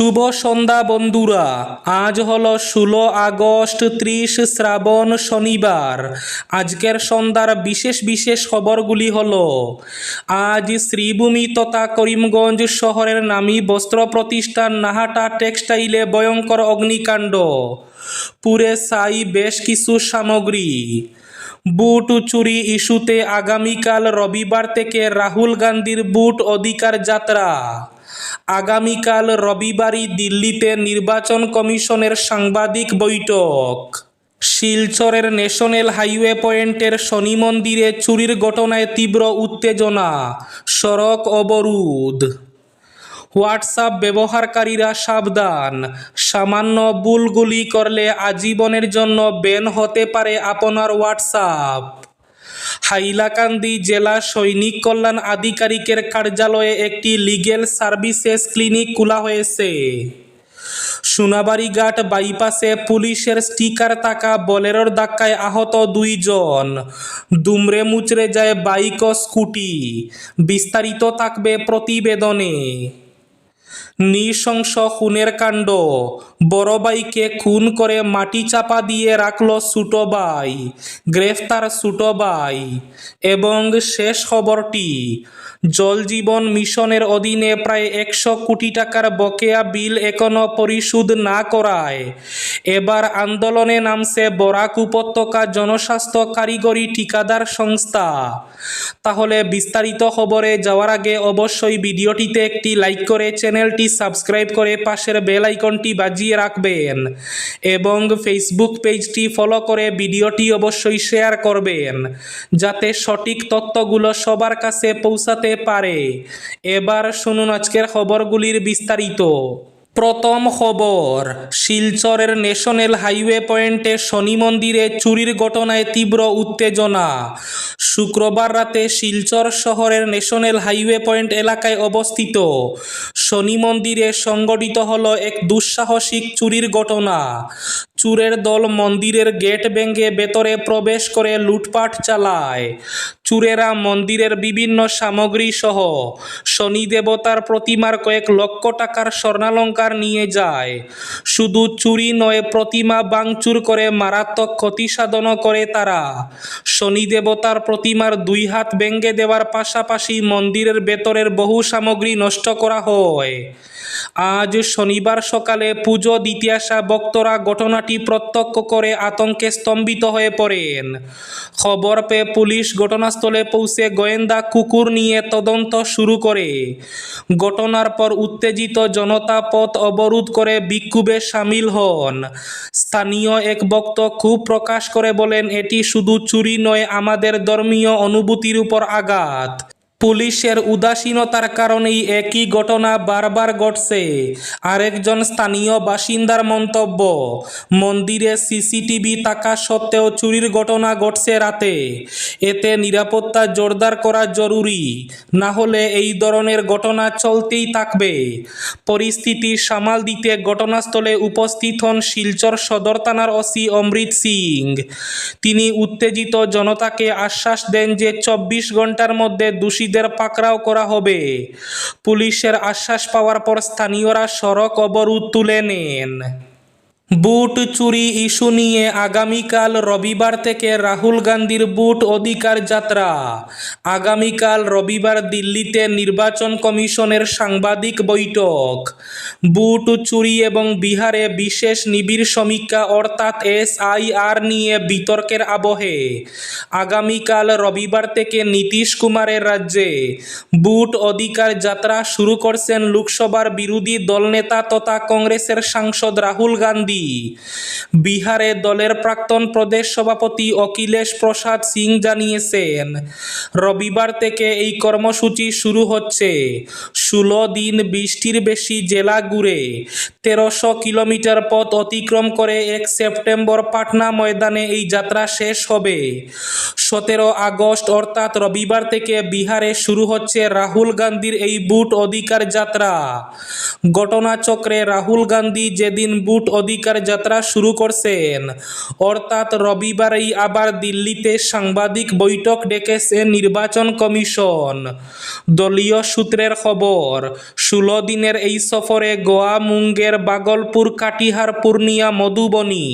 শুভ সন্ধ্যা, বন্ধুরা। আজ হলো ষোলো আগস্ট, ত্রিশ শ্রাবণ, শনিবার। আজকের সন্ধ্যার বিশেষ বিশেষ খবরগুলি হল, আজ শ্রীভূমি তথা করিমগঞ্জ শহরের নামী বস্ত্র প্রতিষ্ঠান নাহাটা টেক্সটাইলে ভয়ঙ্কর অগ্নিকাণ্ড। পুরে সাই বেশ কিছু সামগ্রী। বুট চুরি ইস্যুতে আগামীকাল রবিবার থেকে রাহুল গান্ধীর বুট অধিকার যাত্রা। আগামীকাল রবিবারই দিল্লিতে নির্বাচন কমিশনের সাংবাদিক বৈঠক। শিলচরের ন্যাশনাল হাইওয়ে পয়েন্টের শনি মন্দিরে চুরির ঘটনায় তীব্র উত্তেজনা, সড়ক অবরোধ। হোয়াটসঅ্যাপ ব্যবহারকারীরা সাবধান, সামান্য ভুলগুলি করলে আজীবনের জন্য ব্যান হতে পারে আপনার হোয়াটসঅ্যাপ। হাইলাকান্দি জেলা সৈনিক কল্যাণ আধিকারিকের কার্যালয়ে একটি লিগেল সার্ভিসেস ক্লিনিক খোলা হয়েছে। সোনাবাড়িঘাট বাইপাসে পুলিশের স্টিকার থাকা বলেরোর ধাক্কায় আহত দুইজন। দুমড়ে মুচড়ে যায় বাইক ও স্কুটি। বিস্তারিত থাকবে প্রতিবেদনে। নৃশংস খুনের কাণ্ড। বড় ভাইকে খুন করে মাটি চাপা দিয়ে রাখল ছোটো ভাই, গ্রেফতার ছোটো ভাই। এবং শেষ খবরটি, জল জীবন মিশনের অধীনে প্রায় একশো কোটি টাকার বকেয়া বিল এখনও পরিশোধ না করায়। এবার আন্দোলনে নামছে বরাক উপত্যকা জনস্বাস্থ্য কারিগরি ঠিকাদার সংস্থা। তাহলে বিস্তারিত খবরে যাওয়ার আগে অবশ্যই ভিডিওটিতে একটি লাইক করে চ্যানেলটি সাবস্ক্রাইব করে পাশের বেল আইকনটি বাজিয়ে রাখবেন এবং ফেসবুক পেজটি ফলো করে ভিডিওটি অবশ্যই শেয়ার করবেন, যাতে সঠিক তথ্যগুলো সবার কাছে পৌঁছাতে পারে। এবার শুনুন আজকের খবরগুলির বিস্তারিত। প্রথম খবর, শিলচরের ন্যাশনাল হাইওয়ে পয়েন্টে শনি মন্দিরে চুরির ঘটনায় তীব্র উত্তেজনা। শুক্রবার রাতে শিলচর শহরের ন্যাশনাল হাইওয়ে পয়েন্ট এলাকায় অবস্থিত। শনি মন্দিরে সংগঠিত হল এক দুঃসাহসিক চুরির ঘটনা। চুরের দল মন্দিরের গেট ভেঙে ভেতরে প্রবেশ করে লুটপাট চালায়। চুরেরা মন্দিরের বিভিন্ন সামগ্রী সহ শনি দেবতার প্রতিমার কয়েক লক্ষ টাকার স্বর্ণালঙ্কার নিয়ে যায়। শুধু চুরি নয়, প্রতিমা বাংচুর করে, মারাত্মক ক্ষতি সাধনও করে তারা। শনি দেবতার প্রতিমার দুই হাত ভেঙে দেওয়ার পাশাপাশি মন্দিরের ভেতরের বহু সামগ্রী নষ্ট করা হয়। আজ শনিবার সকালে পুজো দিতে আসা ভক্তরা ঘটনাটি প্রত্যক্ষ করে আতঙ্কে স্তম্ভিত হয়ে পড়েন। খবর পেয়ে পুলিশ ঘটনাস্থলে পৌঁছে গোয়েন্দা কুকুর নিয়ে তদন্ত শুরু করে। ঘটনার পর উত্তেজিত জনতা পথ অবরোধ করে বিক্ষোভে সামিল হন। স্থানীয় এক বক্ত ক্ষোভ প্রকাশ করে বলেন, এটি শুধু চুরি নয়, আমাদের ধর্মীয় অনুভূতির উপর আঘাত। পুলিশের উদাসীনতার কারণেই একই ঘটনা বারবার ঘটছে। আরেকজন স্থানীয় বাসিন্দার মন্তব্য, মন্দিরে সিসিটিভি থাকা সত্ত্বেও চুরির ঘটনা ঘটছে রাতে। এতে নিরাপত্তা জোরদার করা জরুরি, না হলে এই ধরনের ঘটনা চলতেই থাকবে। পরিস্থিতি সামাল দিতে ঘটনাস্থলে উপস্থিত হন শিলচর সদর থানার ওসি অমৃত সিং। তিনি উত্তেজিত জনতাকে আশ্বাস দেন যে চব্বিশ ঘণ্টার মধ্যে দোষী দোষীদের পাকড়াও করা হবে। পুলিশের আশ্বাস পাওয়ার পর স্থানীয়রা সড়ক অবরোধ তুলে নেন। বুট চুরি ইস্যু নিয়ে আগামীকাল রবিবার থেকে রাহুল গান্ধীর বুট অধিকার যাত্রা। আগামীকাল রবিবার দিল্লিতে নির্বাচন কমিশনের সাংবাদিক বৈঠক। বুট চুরি এবং বিহারে বিশেষ নিবিড় সমীক্ষা অর্থাৎ এসআইআর নিয়ে বিতর্কের আবহে। আগামীকাল রবিবার থেকে নীতিশ কুমারের রাজ্যে বুট অধিকার যাত্রা শুরু করছেন লোকসভার বিরোধী দলনেতা তথা কংগ্রেসের সাংসদ রাহুল গান্ধী। বিহারে দলের প্রাক্তন প্রদেশ সভাপতি অখিলেশ প্রসাদ সিং জানিয়েছেন, রবিবার থেকে এই কর্মসূচি শুরু হচ্ছে। ষোলো দিন বৃষ্টির বেশি জেলা ঘুরে তেরোশো কিলোমিটার পথ অতিক্রম করে এক সেপ্টেম্বর পাটনা ময়দানে এই যাত্রা শেষ হবে। সতেরো আগস্ট, অর্থাৎ রবিবার থেকে বিহারে শুরু হচ্ছে রাহুল গান্ধীর এই বুট অধিকার যাত্রা। ঘটনাচক্রে রাহুল গান্ধী যেদিন বুট অধিকার প্রতিকার যাত্রা শুরু করছেন। অর্থাৎ রবিবারেই আবার দিল্লিতে সাংবাদিক বৈঠক ডেকেছে নির্বাচন কমিশন। দলীয় সূত্রের খবর, ষোলো দিনের এই সফরে গোয়া, মুঙ্গের, বাগলপুর, কাটিহার, পূর্ণিয়া, মধুবনী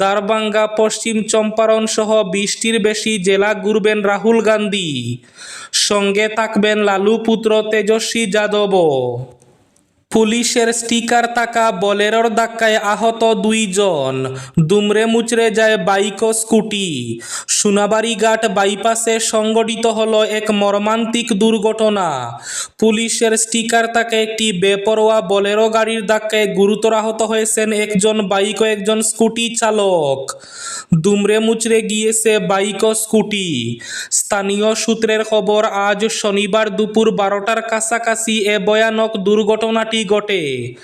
দারবাঙ্গা পশ্চিম চম্পারণ সহ বিশটির বেশি জেলা ঘুরবেন রাহুল গান্ধী। সঙ্গে থাকবেন লালু পুত্র তেজস্বী যাদবও। পুলিশের স্টিকার তাকা বলেরোর ধাক্কায় আহত দুইজন। দুমড়ে মুচড়ে যায় বাইক ও স্কুটি। সোনাবাড়িঘাট বাইপাসে সংগঠিত হল এক মর্মান্তিক দুর্ঘটনা। পুলিশের স্টিকার তাকে একটি বেপরোয়া বলেরো গাড়ির ধাক্কায় গুরুতর আহত হয়েছেন একজন বাইক ও একজন স্কুটি চালক। দুমড়ে মুচড়ে গিয়েছে বাইক ও স্কুটি। স্থানীয় সূত্রের খবর, আজ শনিবার দুপুর বারোটার কাছাকাছি এ ভয়ানক দুর্ঘটনাটি ঘটে।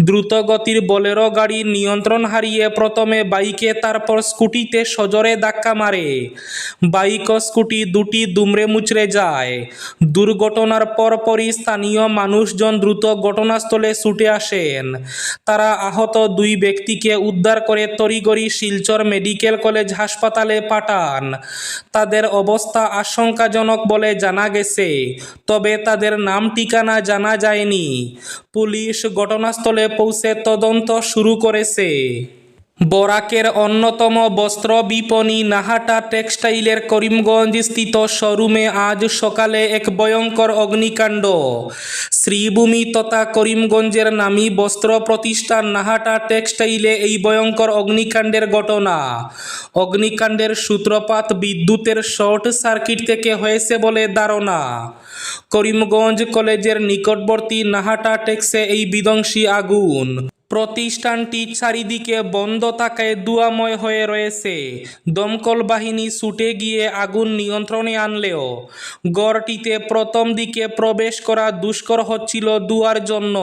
দ্রুতগতির বলেরো গাড়ি নিয়ন্ত্রণ হারিয়ে প্রথমে বাইকে, তারপর স্কুটিতে সজোরে ধাক্কা মারে। বাইক ও স্কুটি দুটি দুমড়ে মুচড়ে যায়। দুর্ঘটনার পরপরই স্থানীয় মানুষজন দ্রুত ঘটনাস্থলে ছুটে আসেন। তারা আহত দুই ব্যক্তিকে উদ্ধার করে তড়িগড়ি শিলচর মেডিকেল কলেজ হাসপাতালে পাঠান। তাদের অবস্থা আশঙ্কাজনক বলে জানা গেছে, তবে তাদের নাম ঠিকানা জানা যায়নি। পুলিশ ঘটনাস্থলে পৌঁছে তদন্ত শুরু করেছে। বরাকের অন্যতম বস্ত্র বিপণী নাহাটা টেক্সটাইলের করিমগঞ্জ স্থিত শোরুমে আজ সকালে এক ভয়ঙ্কর অগ্নিকাণ্ড। শ্রীভূমি তথা করিমগঞ্জের নামী বস্ত্র প্রতিষ্ঠান নাহাটা টেক্সটাইলে এই ভয়ঙ্কর অগ্নিকাণ্ডের ঘটনা। অগ্নিকাণ্ডের সূত্রপাত বিদ্যুতের শর্ট সার্কিট থেকে হয়েছে বলে ধারণা। করিমগঞ্জ কলেজের নিকটবর্তী নাহাটা টেক্সে এই বিধ্বংসী আগুন। প্রতিষ্ঠানটি চারিদিকে বন্ধ থাকায় দুয়াময় হয়ে রয়েছে। দমকল বাহিনী ছুটে গিয়ে আগুন নিয়ন্ত্রণে আনলেও গড়টিতে প্রথম দিকে প্রবেশ করা দুষ্কর হচ্ছিল দুয়ার জন্য।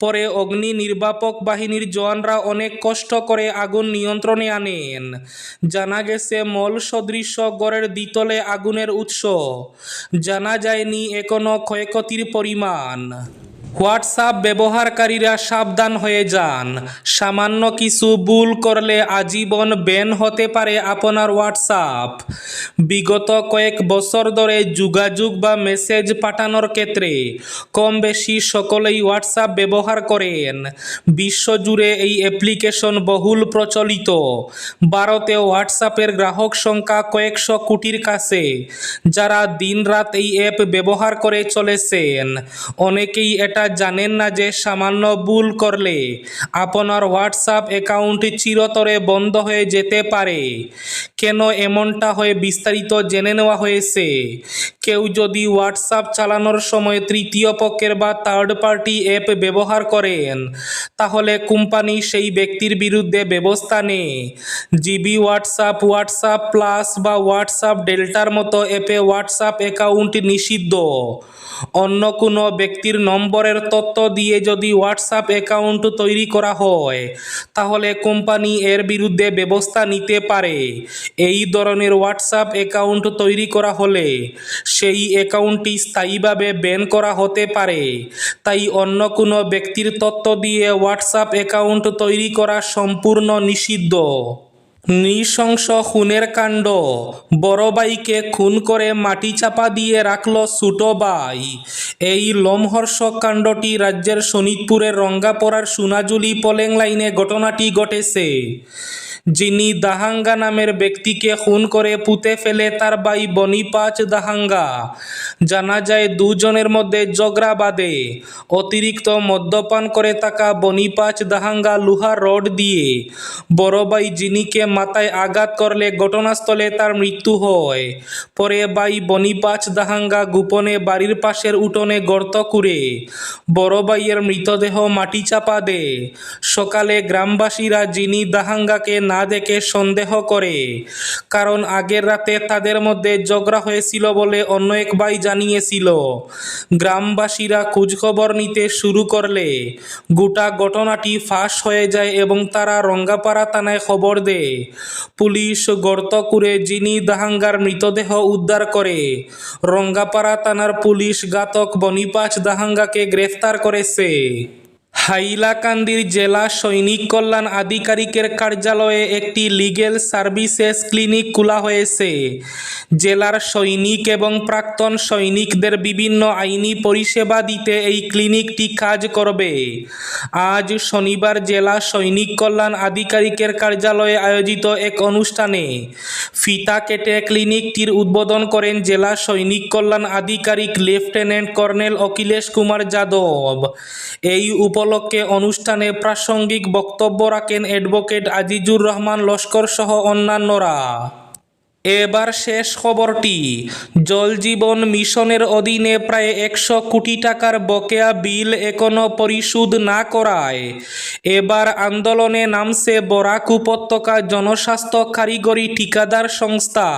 পরে অগ্নি নির্বাপক বাহিনীর জওয়ানরা অনেক কষ্ট করে আগুন নিয়ন্ত্রণে আনেন। জানা গেছে, মল সদৃশ্য গড়ের দ্বিতলে আগুনের উৎস। জানা যায়নি এখনও ক্ষয়ক্ষতির পরিমাণ। হোয়াটসঅ্যাপ ব্যবহারকারীরা সাবধান হয়ে যান। সামান্য কিছু ভুল করলে আজীবন ব্যান হতে পারে আপনার হোয়াটসঅ্যাপ। বিগত কয়েক বছর ধরে যোগাযোগ বা মেসেজ পাঠানোর ক্ষেত্রে কম বেশি সকলেই হোয়াটসঅ্যাপ ব্যবহার করেন। বিশ্বজুড়ে এই অ্যাপ্লিকেশন বহুল প্রচলিত। ভারতে হোয়াটসঅ্যাপের গ্রাহক সংখ্যা কয়েকশো কোটির কাছে। যারা দিনরাত এই অ্যাপ ব্যবহার করে চলেছেন, অনেকেই এটা জানেন না যে সামান্য ভুল করলে আপনার হোয়াটসঅ্যাপ অ্যাকাউন্ট চিরতরে বন্ধ হয়ে যেতে পারে। কেন এমনটা হয়ে বিস্তারিত জেনে নেওয়া হয়েছে। কেউ যদি হোয়াটসঅ্যাপ চালানোর সময় তৃতীয় পক্ষের বা থার্ড পার্টি অ্যাপ ব্যবহার করেন, তাহলে কোম্পানি সেই ব্যক্তির বিরুদ্ধে ব্যবস্থা নেয়। জিবি হোয়াটসঅ্যাপ হোয়াটসঅ্যাপ প্লাস বা হোয়াটসঅ্যাপ ডেল্টার মতো অ্যাপে হোয়াটসঅ্যাপ অ্যাকাউন্ট নিষিদ্ধ। অন্য কোনো ব্যক্তির নম্বরের তথ্য দিয়ে যদি হোয়াটসঅ্যাপ অ্যাকাউন্ট তৈরি করা হয়, তাহলে কোম্পানি এর বিরুদ্ধে ব্যবস্থা নিতে পারে। এই ধরনের হোয়াটসঅ্যাপ অ্যাকাউন্ট তৈরি করা হলে সেই অ্যাকাউন্টটি স্থায়ীভাবে ব্যান করা হতে পারে। তাই অন্য কোনো ব্যক্তির তথ্য দিয়ে হোয়াটসঅ্যাপ অ্যাকাউন্ট তৈরি করা সম্পূর্ণ নিষিদ্ধ। নৃশংস খুনের কাণ্ড। বড় ভাইকে খুন করে মাটি চাপা দিয়ে রাখল ছুটো ভাই এই লোমহর্ষক কাণ্ডটি রাজ্যের শোনিতপুরের রঙ্গাপড়ার সোনাজুলি পলেং লাইনে ঘটনাটি ঘটেছে। যিনি দাহাঙ্গা নামের ব্যক্তিকে খুন করে পুঁতে ফেলে তার ভাই বনিপাচ দাহাঙ্গা। জানা যায়, দুজনের মধ্যে ঝগড়া বাঁধে। অতিরিক্ত মদ্যপান করে থাকা বনিপাচ দাহাঙ্গা লোহার রড দিয়ে। বড় ভাই জিনিকে মাথায় আঘাত করলে ঘটনাস্থলে তার মৃত্যু হয়। পরে ভাই বনিপাচ দাহাঙ্গা গোপনে বাড়ির পাশের উঠোনে গর্ত করে বড় ভাইয়ের মৃতদেহ মাটি চাপা দেয়। সকালে গ্রামবাসীরা যিনি দাহাঙ্গাকে না দেখে সন্দেহ করে। কারণ আগের রাতে তাদের মধ্যে ঝগড়া হয়েছিল বলে অন্য এক ভাই জানিয়েছিল। গ্রামবাসীরা খোঁজখবর নিতে শুরু করলে গোটা ঘটনাটি ফাঁস হয়ে যায় এবং তারা রঙ্গাপাড়া থানায় খবর দেয়। পুলিশ গর্ত করে যিনি দাহাঙ্গার মৃতদেহ উদ্ধার করে। রঙ্গাপাড়া থানার পুলিশ ঘাতক বনিপাচ দাহাঙ্গাকে গ্রেফতার করেছে। হাইলাকান্দির জেলা সৈনিক কল্যাণ আধিকারিকের কার্যালয়ে একটি লিগেল সার্ভিসেস ক্লিনিক খোলা হয়েছে। জেলার সৈনিক এবং প্রাক্তন সৈনিকদের বিভিন্ন আইনি পরিষেবা দিতে এই ক্লিনিকটি কাজ করবে। আজ শনিবার জেলা সৈনিক কল্যাণ আধিকারিকের কার্যালয়ে আয়োজিত এক অনুষ্ঠানে ফিতা কেটে ক্লিনিকটির উদ্বোধন করেন জেলা সৈনিক কল্যাণ আধিকারিক লেফটেন্যান্ট কর্নেল অখিলেশ কুমার যাদব। এই উপলক্ষে অনুষ্ঠানে প্রাসঙ্গিক বক্তব্য রাখেন অ্যাডভোকেট আজিজুর রহমান লস্কর সহ অন্যান্যরা। এবার শেষ খবরটি। জল জীবন মিশনের অধীনে প্রায় একশো কোটি টাকার বকেয়া বিল এখনও পরিশোধ না করায়। এবার আন্দোলনে নামছে বরাক উপত্যকা জনস্বাস্থ্য কারিগরি ঠিকাদার সংস্থা।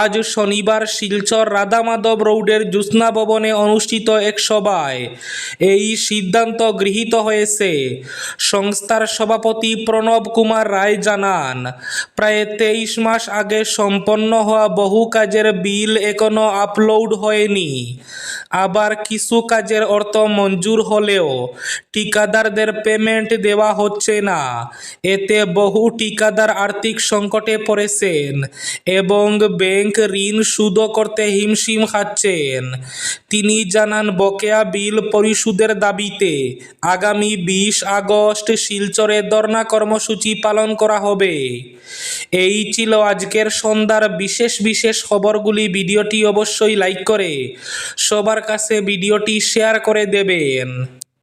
আজ শনিবার শিলচর রাধামাধব রোডের জ্যোৎস্না ভবনে অনুষ্ঠিত এক সভায় এই সিদ্ধান্ত গৃহীত হয়েছে। সংস্থার সভাপতি প্রণব কুমার রায় জানান, প্রায় তেইশ মাস আগে সম্পন্ন হওয়া বহু কাজের বিল এখনও আপলোড হয়নি। আবার কিছু কাজের অর্থ মঞ্জুর হলেও ঠিকাদারদের পেমেন্ট দেওয়া হচ্ছে না। এতে বহু ঠিকাদার আর্থিক সংকটে পড়েছেন এবং ব্যাংক ঋণ সুদ করতে হিমশিম খাচ্ছেন। তিনি জানান, বকেয়া বিল পরিশোধের দাবিতে আগামী বিশ আগস্ট শিলচরে ধর্ণা কর্মসূচি পালন করা হবে। এই ছিল আজকের সন্ধ্যার বিশেষ বিশেষ খবরগুলি ভিডিওটি অবশ্যই লাইক করে সবার কাছে ভিডিওটি শেয়ার করে দেবেন।